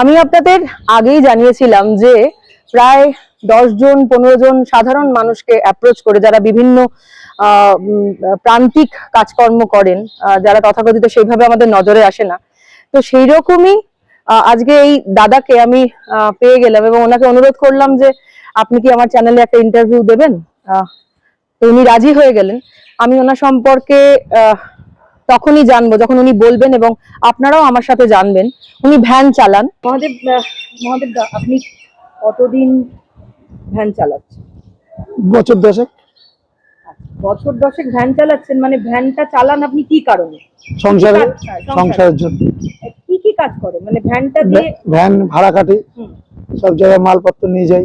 আমি আপনাদের আগেই জানিয়েছিলাম যে প্রায় দশ জন, পনেরো জন সাধারণ মানুষকে অ্যাপ্রোচ করে যারা বিভিন্ন প্রান্তিক কাজকর্ম করেন যারা তথাকথিত সেইভাবে আমাদের নজরে আসে না। তো সেই রকমই আজকে এই দাদাকে আমি পেয়ে গেলাম এবং ওনাকে অনুরোধ করলাম যে আপনি কি আমার চ্যানেলে একটা ইন্টারভিউ দেবেন? তো উনি রাজি হয়ে গেলেন। আমি ওনার সম্পর্কে তখনই জানব যখন উনি বলবেন এবং আপনারাও আমার সাথে জানবেন। উনি ভ্যান চালান। মহাদেব মহাদেব আপনি কতদিন ভ্যান চালাচ্ছেন? বছর দশেক। বছর দশেক ভ্যান চালাচ্ছেন মানে ভ্যানটা চালান আপনি কি কারণে? সংসারে সংসারের জন্য। কি কি কাজ করেন? মানে ভ্যানটা দিয়ে ভ্যান ভাড়া কাটি সব জায়গায় মালপত্র নিয়ে যাই।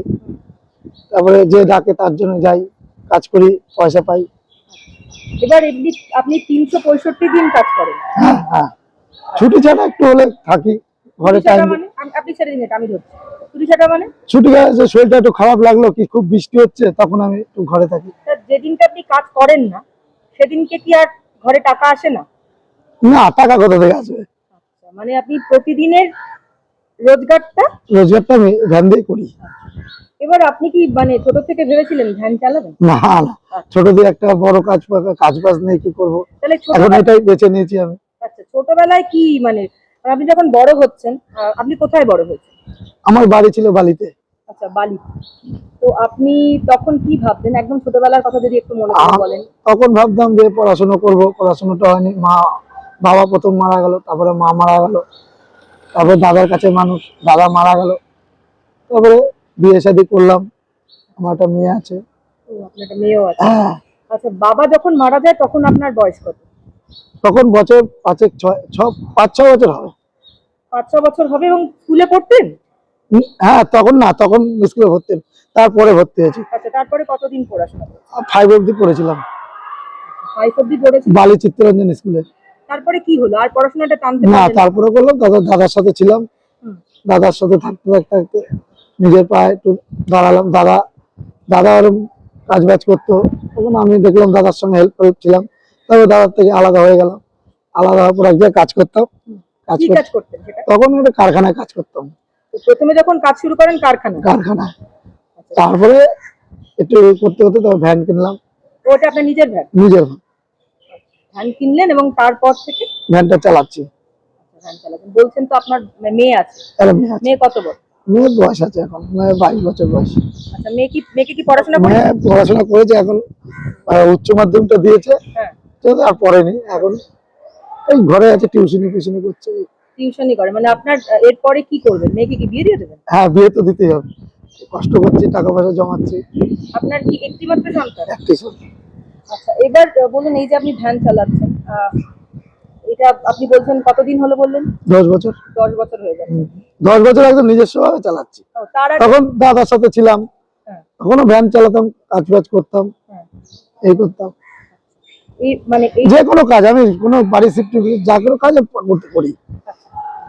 তারপরে যে ডাকে তার জন্য যাই। কাজ করি পয়সা পাই। এবার এমনি আপনি তিনশো পঁয়ষট্টি দিন কাজ করেন। হ্যাঁ হ্যাঁ। ছুটি ছাড়া একটু হলে থাকি ঘরে টাইম মানে? আপনি ছেড়ে দিন আমি ধরছি। ছুটি মানে? ছুটি শরীরটা একটু খারাপ লাগল কি খুব বৃষ্টি হচ্ছে তখন আমি একটু ঘরে থাকি। যেদিনটা আপনি কাজ করেন না সেদিনকে কি আর ঘরে টাকা আসে না? না টাকা কোথা থেকে আসবে? আচ্ছা, মানে আপনি প্রতিদিনের রোজগারটা? রোজগারটা আমি ভ্যান দিয়ে করি। এবার আপনি কি মানে ছোট থেকে ভেবেছিলেন ভ্যান চালাবেন? না না। ছোট দিয়ে একটা বড় কাজ কাজ বাজ নেই কি করব? তাহলে এখন এটাই বেছে নিয়েছি আমি। আচ্ছা ছোটবেলায় কি মানে আপনি যখন বড় হচ্ছেন আপনি কোথায় বড় হয়েছেন? আমার বাড়ি ছিল বালিতে। আচ্ছা বালি। তো আপনি তখন কি ভাবতেন? একদম ছোটবেলার কথা যদি একটু মনে করে বলেন। তখন ভাবতাম যে পড়াশোনা করব পড়াশোনাটা হয়নি। মা বাবা প্রথম মারা গেল তারপরে মা মারা গেল। তারপরে দাদার কাছে মানুষ দাদা মারা গেল। তারপরে বিয়ে শাদি করলাম। আমার একটা মেয়ে আছে। একটা মেয়েও আছে। হ্যাঁ। আচ্ছা বাবা যখন মারা যায় তখন আপনার বয়স কত? তখন বছর পাঁচেক ছয় ছ পাঁচ ছ বছর হবে। পাঁচ ছ বছর হবে এবং স্কুলে পড়তেন? হ্যাঁ তখন না তখন স্কুলে ভর্তি তারপরে ভর্তি হয়েছি। আচ্ছা তারপরে কতদিন পড়াশোনা ফাইভ অব্দি পড়েছিলাম। ফাইভ অব্দি পড়েছেন? বালি চিত্তরঞ্জন স্কুলে। তারপরে কি হলো? আর পড়াশোনাটা টানতে না তারপরে করলাম দাদা দাদার সাথে ছিলাম। দাদার সাথে থাকতে থাকতে থাকতে নিজের পায়ে একটু দাঁড়ালাম। দাদা দাদা ওরকম কাজ বাজ করতো। তখন আমি দেখলাম দাদার সঙ্গে হেল্প করছিলাম তারপর দাদার থেকে আলাদা হয়ে গেলাম। আলাদা হওয়ার পর এক জায়গায় কাজ করতাম। কাজ করতাম তখন একটা কারখানায় কাজ করতাম। প্রথমে যখন কাজ শুরু করেন কারখানা কারখানা তারপরে একটু করতে করতে তারপর ভ্যান কিনলাম। ওটা আপনার নিজের ভ্যান নিজের ভ্যান কিনলেন এবং তারপর থেকে ভ্যানটা চালাচ্ছি। ভ্যান চালাতেন বলছেন তো আপনার মেয়ে আছে। একটা মেয়ে কত বড় মেয়ের বয়স আছে এখন মেয়ের বাইশ বছর বয়স। আচ্ছা মেয়ে কি মেয়েকে কি পড়াশোনা মেয়ে পড়াশোনা করেছে এখন উচ্চ মাধ্যমিকটা দিয়েছে। হ্যাঁ। আর পড়েনি এখন এই ঘরে আছে টিউশনি ফিউশনি করছে। করে মানে আপনার এরপরে কি করবেন? মেয়েকে কি বিয়ে দিয়ে দেবেন? হ্যাঁ বিয়ে তো দিতেই হবে। কষ্ট করছি টাকা পয়সা জমাচ্ছি। আপনার কি একটিমাত্র সন্তান? একটি সব। আচ্ছা এবার বলুন এই যে আপনি ভ্যান চালাচ্ছেন এটা আপনি বলছেন কতদিন হলো বললেন? দশ বছর। দশ বছর হয়ে হুম। দশ বছর একদম নিজস্ব ভাবে চালাচ্ছি তখন দাদার সাথে ছিলাম। হ্যাঁ, তখনও ভ্যান চালাতাম কাজ বাজ করতাম। হ্যাঁ। এই করতাম। এই মানে এই যে কোনো কাজ আমি কোনো বাড়ি শিফট যা কোনো কাজ করতে করি।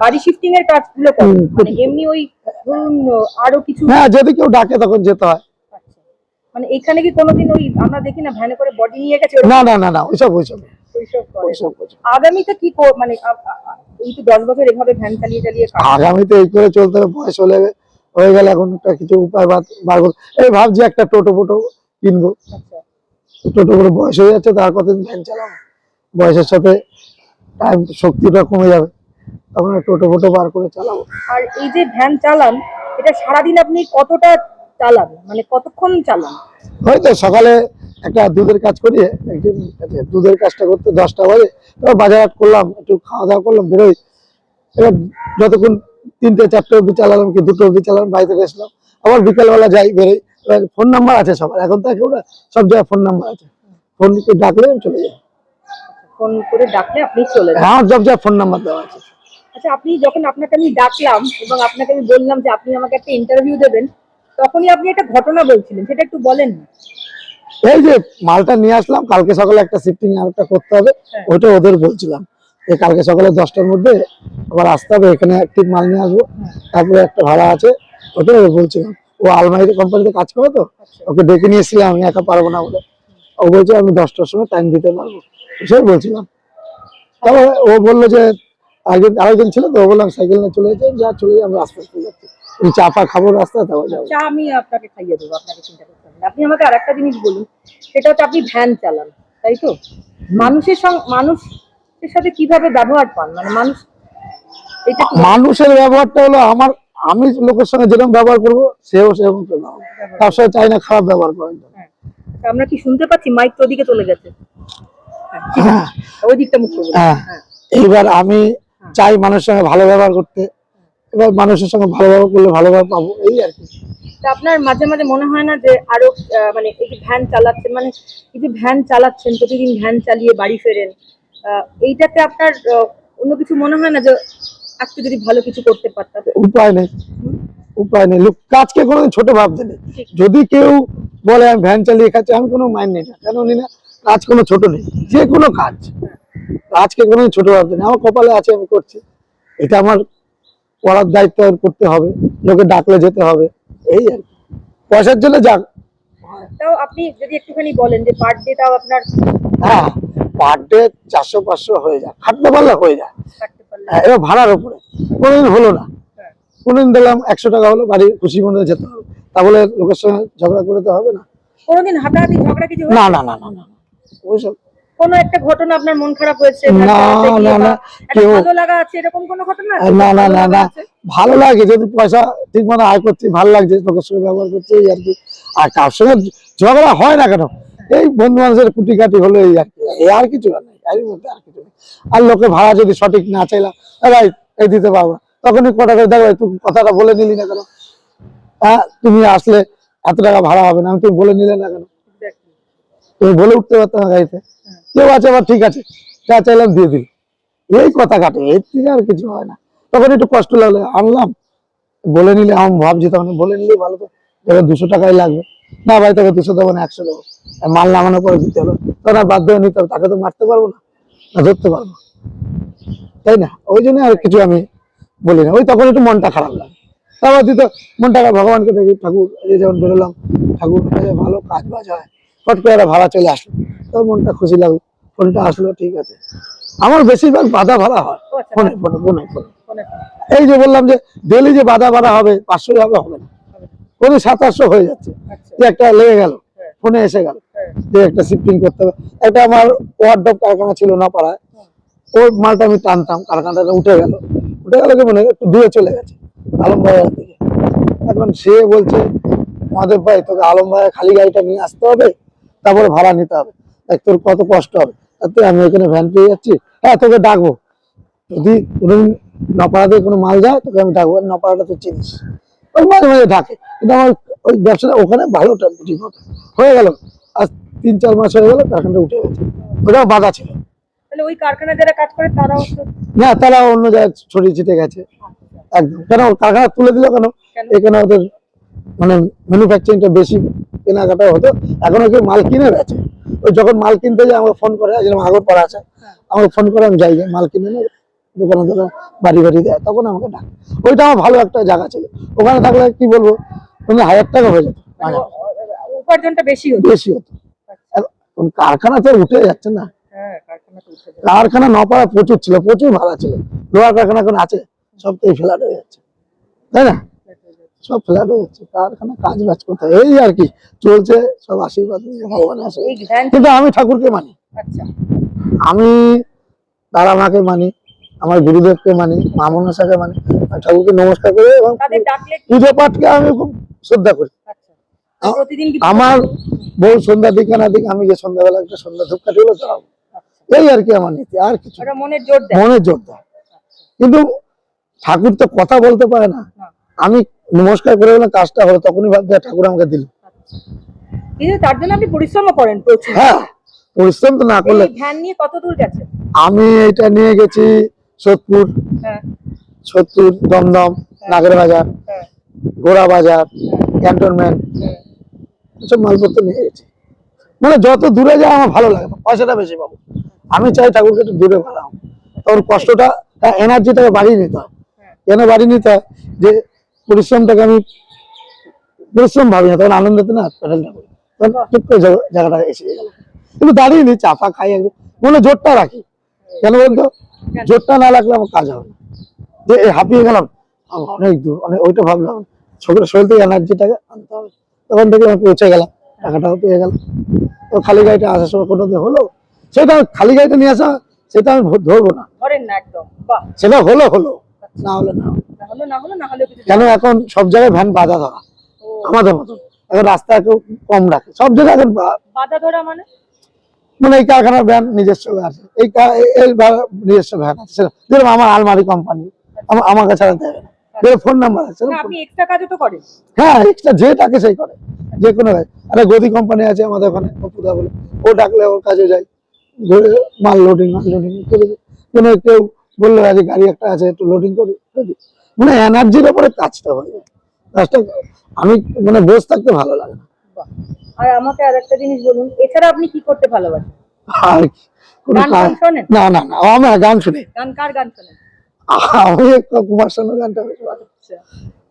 বাড়ি শিফটিং এর কাজগুলো করেন? মানে এমনি ওই ধরুন আরও কিছু হ্যাঁ যদি কেউ ডাকে তখন যেতে হয়। আচ্ছা। মানে এখানে কি কোনোদিন ওই আমরা দেখি না ভ্যানে করে বডি নিয়ে গেছে না না না না ওইসব ওইসব। আগামীতে কি মানে এই তো দশ বছর এভাবে ভ্যান চালিয়ে চালিয়ে কাজ- আগামীতে এই করে চলতে হবে বয়স হলে হয়ে গেলে এখন একটা কিছু উপায় বার করব এই ভাবছি একটা টোটো ফোটো কিনবো। আচ্ছা। টোটো করে বয়স হয়ে যাচ্ছে তার কতদিন ভ্যান চালাবো? বয়সের সাথে টাইম শক্তিটা কমে যাবে। তখন টোটো ফোটো বার করে চালাবো। আর এই যে ভ্যান চালান এটা সারাদিন আপনি কতটা চালান মানে কতক্ষণ চালান হয়তো সকালে একটা দুধের কাজ করি একদিন দুধের কাজটা করতে দশটা বাজে তারপর বাজার করলাম একটু খাওয়া দাওয়া করলাম বেরোই। এবার যতক্ষণ তিনটে চারটে অব্দি চালালাম কি দুটো অব্দি চালালাম বাড়িতে আসলাম আবার বিকালবেলা যাই বেরোই। এবার ফোন নাম্বার আছে সবার এখন তো না সব জায়গায় ফোন নাম্বার আছে। ফোন ডাকলে আমি চলে যাই। ফোন করে ডাকলে আপনি চলে যান। হ্যাঁ সব জায়গায় ফোন নাম্বার দেওয়া আছে। আচ্ছা আপনি যখন আপনাকে আমি ডাকলাম এবং আপনাকে আমি বললাম যে আপনি আমাকে একটা ইন্টারভিউ দেবেন তখনই আপনি একটা ঘটনা বলছিলেন সেটা একটু বলেন না। এই যে মালটা নিয়ে আসলাম কালকে সকালে একটা শিফটিং আর একটা করতে হবে হ্যাঁ। ওইটা ওদের বলছিলাম। যে কালকে সকালে দশটার মধ্যে আবার আসতে হবে এখানে ঠিক মাল নিয়ে আসব। তারপরে একটা ভাড়া আছে ওটা ওদের বলছিলাম। ও আলমারি কোম্পানিতে কাজ করে তো আচ্ছা। ওকে ডেকে নিয়ে এসেছিলাম আমি একা পারব না বলে। ও বলছে আমি দশটার সময় টাইম দিতে পারব। সে বলছিলাম। তারপরে ও বলল যে আরেকজন আরেকজন ছিল তো ও বললাম সাইকেল নিয়ে চলে যেতে যা চলে যাই আমরা আস্তে আস্তে যাচ্ছি। চা ফা খাব রাস্তা তারপর যাব। চা আমি আপনাকে খাইয়ে দেবো আপনাকে চিন্তা করতে হবে আপনি আমাকে আর একটা জিনিস বলুন সেটা হচ্ছে আপনি ভ্যান চালান তাই তো? মানুষের সঙ্গে মানুষের সাথে কীভাবে ব্যবহার পান? মানে মানুষ এটা মানুষের ব্যবহারটা হলো আমার আমি লোকের সঙ্গে যেরকম ব্যবহার করব সেও সেরকম তার সাথে চাই না খারাপ ব্যবহার করার জন্য হ্যাঁ। আমরা কি শুনতে পাচ্ছি? মাইক তো ওদিকে চলে গেছে। হ্যাঁ, ওই দিকটা মুখ হ্যাঁ। হ্যাঁ। এইবার আমি চাই মানুষের সঙ্গে ভালো ব্যবহার করতে। এবার মানুষের সঙ্গে ভালো ব্যবহার করলে ভালো ব্যবহার পাবো এই আর কি। আপনার মাঝে মাঝে মনে হয় না যে আরও মানে এই যে ভ্যান চালাচ্ছেন মানে এই যে ভ্যান চালাচ্ছেন প্রতিদিন ভ্যান চালিয়ে বাড়ি ফেরেন এইটাতে আপনার অন্য কিছু মনে হয় না যে একটু যদি ভালো কিছু করতে পারতাম? উপায় নেই। উপায় নেই। লোক কাজকে কোনোদিন ছোট ভাবতে নেই। যদি কেউ বলে আমি ভ্যান চালিয়ে খাচ্ছি আমি কোনো মাইন্ড নেই না। কেন নিই না? কাজ কোনো ছোট নেই। যে কোনো কাজ। কাজকে কোনো ছোট ভাবতে নেই। আমার কপালে আছে আমি করছি। এটা আমার করার দায়িত্ব করতে হবে লোকে ডাকলে যেতে হবে এই আর পয়সার জন্য যাক। তাও আপনি যদি একটুখানি বলেন যে পার ডে তাও আপনার হ্যাঁ পার ডে চারশো পাঁচশো হয়ে যায় খাটতে পারলে হয়ে যায়। হ্যাঁ, এবার ভাড়ার উপরে। কোনোদিন হলো না। হ্যাঁ। কোনোদিন দিলাম একশো টাকা হলো বাড়ি খুশি মনে যেতে হবে তা বলে লোকের সঙ্গে ঝগড়া করে তো হবে না। কোনোদিন হাতাহাতি ঝগড়া কিছু না? না না না না। ওইসব কোনো একটা ঘটনা আপনার মন খারাপ হয়েছে? না, না, না, কেউ- ভালো লাগা আছে এরকম কোনো ঘটনা না না না না। ভালো লাগে যদি পয়সা ঠিক মতো আয় করছি ভালো লাগছে লোকের সঙ্গে ব্যবহার করছে এই আর কি। আর কার সঙ্গে ঝগড়া হয় না কেন? এই বন্ধু মানুষের কুটি কাটি হলো এই আর কি। আর কিছু আর নেই মধ্যে আর কিছু আর লোকে ভাড়া যদি সঠিক না চাইলাম "এ ভাই এই দিতে পারব তখনই কটা করে দেখো তুই কথাটা বলে নিলি না কেন? হ্যাঁ তুমি আসলে এত টাকা ভাড়া হবে না আমি তুমি বলে নিলে না কেন? তুমি বলে উঠতে পারতো না গাড়িতে। কেউ আছে, আবার ঠিক আছে। যা চাইলাম দিয়ে দিল। এই কথা কাটে, এর থেকে আর কিছু হয় না। তখন একটু কষ্ট লাগলে, আনলাম। বলে নিলে, আমি ভাবছি তখন বলে নিলে ভালো তো এবার দুশো টাকাই লাগবে। না ভাই, তোকে দুশো দেবো না, একশো দেবো। মাল নামানোর পরে দিতে হলো। তখন আর বাধ্য নিতে হবে, তাকে তো মারতে পারব না না ধরতে পারব তাই না? ওই জন্য আর কিছু আমি বলি না। ওই তখন একটু মনটা খারাপ লাগে। তারপর দিত মনটা, ভগবানকে দেখি, ঠাকুর, এই যেমন বেরোলাম, ঠাকুর, ভালো কাজ বাজ হয়। ফট করে একটা ভাড়া চলে আসলো। তোর মনটা খুশি লাগল। ফোনটা আসলো ঠিক আছে। আমার বেশিরভাগ বাধা ভাড়া হয়। আচ্ছা, ফোনে ফোনে ফোনে ফোনে। এই যে বললাম যে ডেলি যে বাধা ভাড়া হবে পাঁচশো হবে হবে না। কোনো সাতাশশো হয়ে যাচ্ছে। আচ্ছা। যে একটা লেগে গেল হ্যাঁ। ফোনে এসে গেল। হ্যাঁ। যে একটা শিফটিং করতে হবে। একটা আমার ওয়ার্ডব কারখানা ছিল না পাড়ায়। ওর মালটা আমি টানতাম কারখানাটা উঠে গেল। উঠে গেল কি মানে একটু দূরে চলে গেছে আলমবাজার থেকে। এখন সে বলছে আমাদের ভাই তোকে আলমবাজার খালি গাড়িটা নিয়ে আসতে হবে? তারপরে ভাড়া নিতে হবে। দেখ তোর কত কষ্ট হবে। আমি এখানে ভ্যান পেয়ে যাচ্ছি। হ্যাঁ তোকে ডাকবো। যদি কোনোদিন নপাড়াতে কোনো মাল যায় তোকে আমি ডাকবো। নপাড়াটা তো চিনিস। ওই মাঝে মাঝে ডাকে। কিন্তু আমার ওই ব্যবসাটা ওখানে ভালো ঠিক মতো হয়ে গেল। আজ তিন চার মাস হয়ে গেল কারখানাটা উঠে গেছে। ওটাও বাধা ছিল। তাহলে ওই কারখানায় যারা কাজ করে তারাও না তারা অন্য জায়গায় ছড়িয়ে ছিটে গেছে। একদম। কেন কারখানা তুলে দিল কেন? এখানে ওদের মানে ম্যানুফ্যাকচারিংটা বেশি কেনাকাটা হতো এখনও কেউ মাল কিনে গেছে ওই যখন মাল কিনতে যায় আমাকে ফোন করে যেরকম আগর পাড়া আছে আমাকে ফোন করে আমি যাই মাল কিনে নেব দোকানে দোকানে বাড়ি বাড়ি দেয় তখন আমাকে ডাক। ওইটা আমার ভালো একটা জায়গা ছিল। ওখানে থাকলে কি বলব তুমি হাজার টাকা হয়ে যেত মানে উপার্জনটা বেশি হতো। বেশি হতো। এখন কারখানা তো উঠে যাচ্ছে না। হ্যাঁ কারখানা নপাড়া প্রচুর ছিল প্রচুর ভাড়া ছিল। লোহার কারখানা এখন আছে সব তো এই ফ্ল্যাট হয়ে যাচ্ছে। তাই না? সব ফ্ল্যাট হয়ে যাচ্ছে কারখানা কাজ বাজ কোথায় এই আর কি চলছে সব আশীর্বাদ নিয়ে ভগবানের আসে কিন্তু আমি ঠাকুরকে মানি। আচ্ছা। আমি তারা মাকে মানি আমার গুরুদেবকে মানি মা মনসাকে মানি ঠাকুরকে নমস্কার করি এবং পুজো পাঠকে আমি খুব শ্রদ্ধা করি। আচ্ছা। আমার বউ সন্ধ্যা দিকে না দিকে আমি যে সন্ধ্যাবেলা একটা সন্ধ্যা ধূপকাঠি হলো চড়াবো এই আর কি আমার নীতি আর কিছু মনের জোর দেয়। কিন্তু ঠাকুর তো কথা বলতে পারে না। আমি নমস্কার করে গেলাম কাজটা হলো তখনই "হ্যাঁ, ঠাকুর আমাকে দিল। কিন্তু তার জন্য আপনি পরিশ্রম করেন প্রচুর। হ্যাঁ পরিশ্রম তো না করলে ভ্যান নিয়ে কত দূর গেছে আমি এটা নিয়ে গেছি সোদপুর হ্যাঁ। সোদপুর দমদম নাগের বাজার হ্যাঁ। গোড়া বাজার ক্যান্টনমেন্ট হ্যাঁ। এসব মালপত্র নিয়ে গেছি। মানে যত দূরে যায় আমার ভালো লাগে পয়সাটা বেশি পাবো। আমি চাই ঠাকুরকে একটু দূরে বাড়াও। তখন কষ্টটা এনার্জিটাকে বাড়িয়ে নিতে হয়। কেন বাড়িয়ে নিতে হয়? যে পরিশ্রমটাকে আমি পরিশ্রম ভাবি না তখন আনন্দতে না প্যাডেলটা করি। তখন করে জায়গাটা এসে গেল। কিন্তু দাঁড়িয়ে চাপা খাই একদম মনে জোরটা রাখি। কেন বলতো জোরটা না লাগলে আমার কাজ হবে না। যে হাঁপিয়ে গেলাম অনেক দূর অনেক ওইটা ভাবলাম শরীর শরীর থেকে এনার্জিটাকে আনতে হবে। তখন থেকে আমি পৌঁছে গেলাম টাকাটাও পেয়ে গেলাম। তো খালি গাড়িটা আসার সময় কোনো দিন হলো? সেটা খালি গাড়িটা নিয়ে আসা সেটা আমি ধরবো না। সেটা হলো হলো না হলে না হলো। না হলো না হলো কিছু কেন এখন সব জায়গায় ভ্যান বাধা ধরা। আমাদের মতন। এখন রাস্তা কেউ কম রাখে। সব জায়গায় এখন বাধা ধরা মানে? মানে এই কারখানার ভ্যান নিজস্ব আছে। এই নিজস্ব ভ্যান আছে। যেরকম আমার আলমারি কোম্পানি আমার আমাকে ছাড়া দেবে না। ফোন নাম্বার আছে। আপনি এক্সট্রা কাজও তো করেন। হ্যাঁ এক্সট্রা যে ডাকে সেই করে। যে কোনো কাজ আরে গদি কোম্পানি আছে আমাদের ওখানে অপুদা বলে। ও ডাকলে ওর কাজে যাই ঘুরে মাল লোডিং করে কোনো কেউ বলল আজ গাড়ি একটা আছে একটু লোডিং করি। মানে এনার্জির উপরে কাজটা হয়ে। কাজটা আমি মানে বসে থাকতে ভালো লাগে না। আর আমাকে আর একটা জিনিস বলুন এছাড়া আপনি কি করতে ভালোবাসেন? আর না না না আমি গান শুনি। গান কার গান আমি কুমার শানুর গানটা বেশি ভালো। আচ্ছা।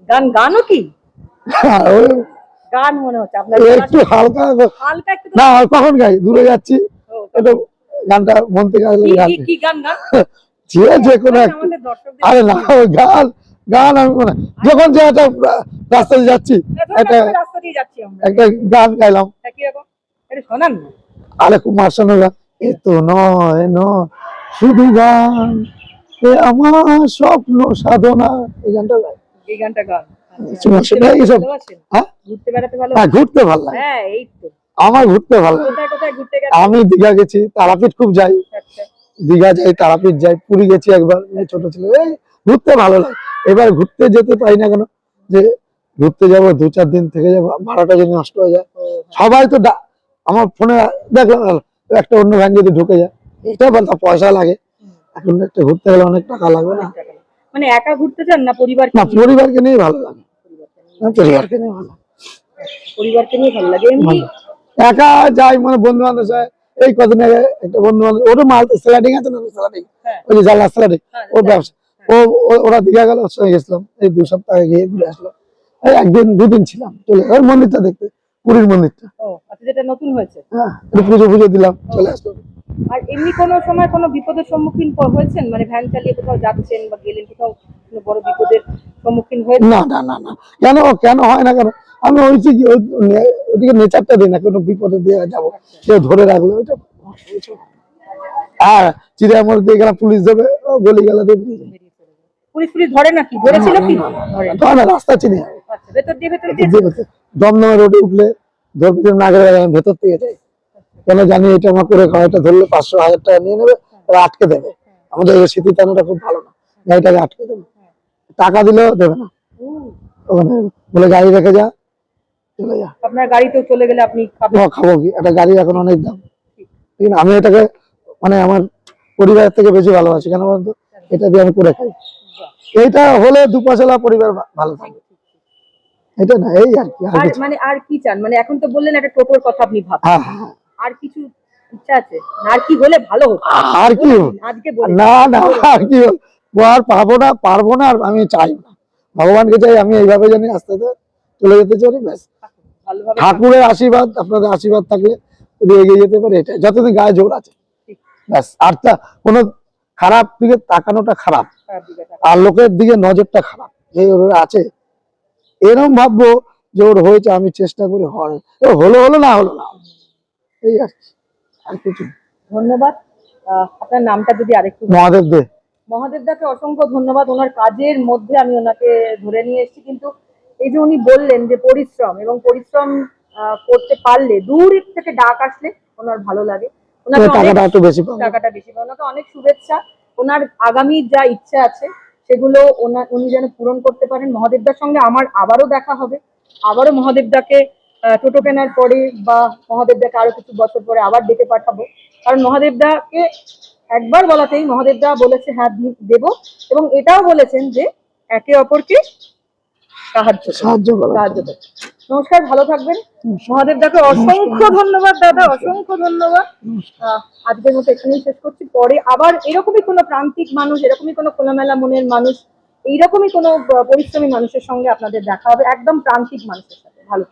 গান গানও কি? হ্যাঁ, গান মনে হচ্ছে আপনার একটু হালকা হালকা একটু না কখন গাই? দূরে যাচ্ছি। একটু গানটা মন থেকে আসলে গান কি- গান গান? যে যে কোনো আরে না ওই গান গান আমি মানে যখন যে একটা রাস্তায় যাচ্ছি একটা রাস্তা দিয়ে যাচ্ছি আমরা। একটা গান গাইলাম। একটু আরে কুমার শানুর গান এ তো নয় নয় শুধু গান এ আমার স্বপ্ন সাধনা। এই গানটা গাই এই গানটা গান। আচ্ছা। ঘুরতে? হ্যাঁ? ভালো হ্যাঁ ঘুরতে ভালো লাগে। হ্যাঁ আমার ঘুরতে ভালো আমি দীঘা গেছি তারাপীঠ খুব যাই। আচ্ছা। দীঘা যাই তারাপীঠ যাই পুরী গেছি একবার ছোট ছিল ঘুরতে ভালো লাগে। এবার ঘুরতে যেতে পারি না কেন? যে ঘুরতে যাব দু চার দিন থেকে যাব ভাড়াটা যদি নষ্ট হয়ে যায়। সবাই তো আমার ফোনে দেখলাম একটা অন্য ভ্যান যদি ঢুকে যায় এটা বলতো পয়সা লাগে। এখন একটা ঘুরতে গেলে অনেক টাকা লাগবে না। মানে একা ঘুরতে চান না পরিবার না পরিবারকে নিয়ে ভালো লাগে। পরিবারকে নিয়ে ভালো পরিবারকে নিয়ে ভালো লাগে একা যাই মানে বন্ধু বান্ধব এই কদিন আগে একটা বন্ধু বান্ধব ওটা মাল স্লাইডিং আছে না স্লাইডিং। ওই যে জানলা স্লাইডিং ও ব্যবসা। ও ওরা দীঘা গেল ওর সঙ্গে গেছিলাম এই দু সপ্তাহ আগে গিয়ে ঘুরে আসলাম। এই একদিন দুদিন ছিলাম চলে ওই মন্দিরটা দেখতে পুরীর মন্দিরটা। আচ্ছা যেটা নতুন হয়েছে। হ্যাঁ পুজো পুজো দিলাম চলে আসলাম। আর এমনি কোনো সময় কোনো বিপদের সম্মুখীন হয়েছেন? মানে ভ্যান চালিয়ে কোথাও যাচ্ছেন বা গেলেন কোথাও কোনো বড় বিপদের সম্মুখীন না না না না। কেন কেন হয় না কেন? আমি হয়েছি ওই ওদিকে নেচারটা দিই না কোনো বিপদে দিয়ে যাব। কেউ ধরে রাখল ওইটা। আর দিয়ে গেলাম পুলিশ দেবে ও গলি গেলা দিয়ে। পুলিশ পুলিশ ধরে নাকি? ধরেছিল কি? ধরে রাস্তা চিনি। আচ্ছা ভেতর দিয়ে ভেতর দিয়ে। দিয়ে দমদমে রোডে উঠলে ধরবে নাগের ভেতর থেকে যাই। কেন জানি এটা আমার করে এটা ধরলে পাঁচশো হাজার টাকা নিয়ে নেবে আটকে দেবে। আমাদের এই স্মৃতি টানাটা খুব ভালো না গাড়িটাকে আটকে দেবে। টাকা দিলেও দেবে না। ওখানে বলে গাড়ি রেখে যা চলে যা। আপনার গাড়িতেও চলে গেলে আপনি খাব কি? একটা গাড়ি এখন অনেক দাম। ঠিক। না? আমি এটাকে মানে আমার পরিবারের থেকে বেশি ভালোবাসি। কেন বলতো? এটা দিয়ে আমি করে খাই। এইটা হলে দুপাশলা পরিবার ভালো থাকবে। এটা না এই আর কি আর মানে আর কি চান? মানে এখন তো বললেন একটা টোটোর কথা আপনি ভাব হ্যাঁ হ্যাঁ। আর কিছু ইচ্ছা আছে? আর কি হলে ভালো হতো? আর কি আজকে না না আর কি আর পাবো না পারব না আর আমি চাই না। ভগবানকে চাই আমি এইভাবে জানি আস্তে আস্তে চলে যেতে চাই ব্যাস। ঠাকুরের আশীর্বাদ আপনাদের আশীর্বাদ থাকলে যদি এগিয়ে যেতে পারে এটা যতদিন গায়ে জোর আছে ব্যাস। আর তা কোনো খারাপ দিকে তাকানোটা খারাপ। আর লোকের দিকে নজরটা খারাপ। যে ওর আছে এরকম ভাববো যে ওর হয়েছে আমি চেষ্টা করি হয়। হলো হলো না হলো না। এই আর। আর কিছু ধন্যবাদ। আপনার নামটা যদি আরেকটু মহাদেব দে। মহাদেব দাকে অসংখ্য ধন্যবাদ। ওনার কাজের মধ্যে আমি ওনাকে ধরে নিয়ে এসেছি। কিন্তু এই যে উনি বললেন যে পরিশ্রম এবং পরিশ্রম করতে পারলে দূর থেকে ডাক আসলে ওনার ভালো লাগে। টাকাটা একটু বেশি পাবো। টাকাটা বেশি পায় ওনাকে অনেক শুভেচ্ছা। ওনার আগামী যা ইচ্ছা আছে সেগুলো ওনার উনি যেন পূরণ করতে পারেন। মহাদেবদার সঙ্গে আমার আবারও দেখা হবে। আবারও মহাদেবদাকে টোটো কেনার পরে বা মহাদেবদাকে আরও কিছু বছর পরে আবার ডেকে পাঠাবো। কারণ মহাদেবদাকে একবার বলাতেই মহাদেবদা বলেছে হ্যাঁ দেবো। এবং এটাও বলেছেন যে একে অপরকে সাহায্য সাহায্য সাহায্য। নমস্কার ভালো থাকবেন। মহাদেব দাকে অসংখ্য ধন্যবাদ দাদা অসংখ্য ধন্যবাদ। আজকের মতো এখানেই শেষ করছি। পরে আবার এরকমই কোনো প্রান্তিক মানুষ এরকমই কোনো খোলামেলা মনের মানুষ এইরকমই কোনো পরিশ্রমী মানুষের সঙ্গে আপনাদের দেখা হবে একদম প্রান্তিক মানুষের সাথে। ভালো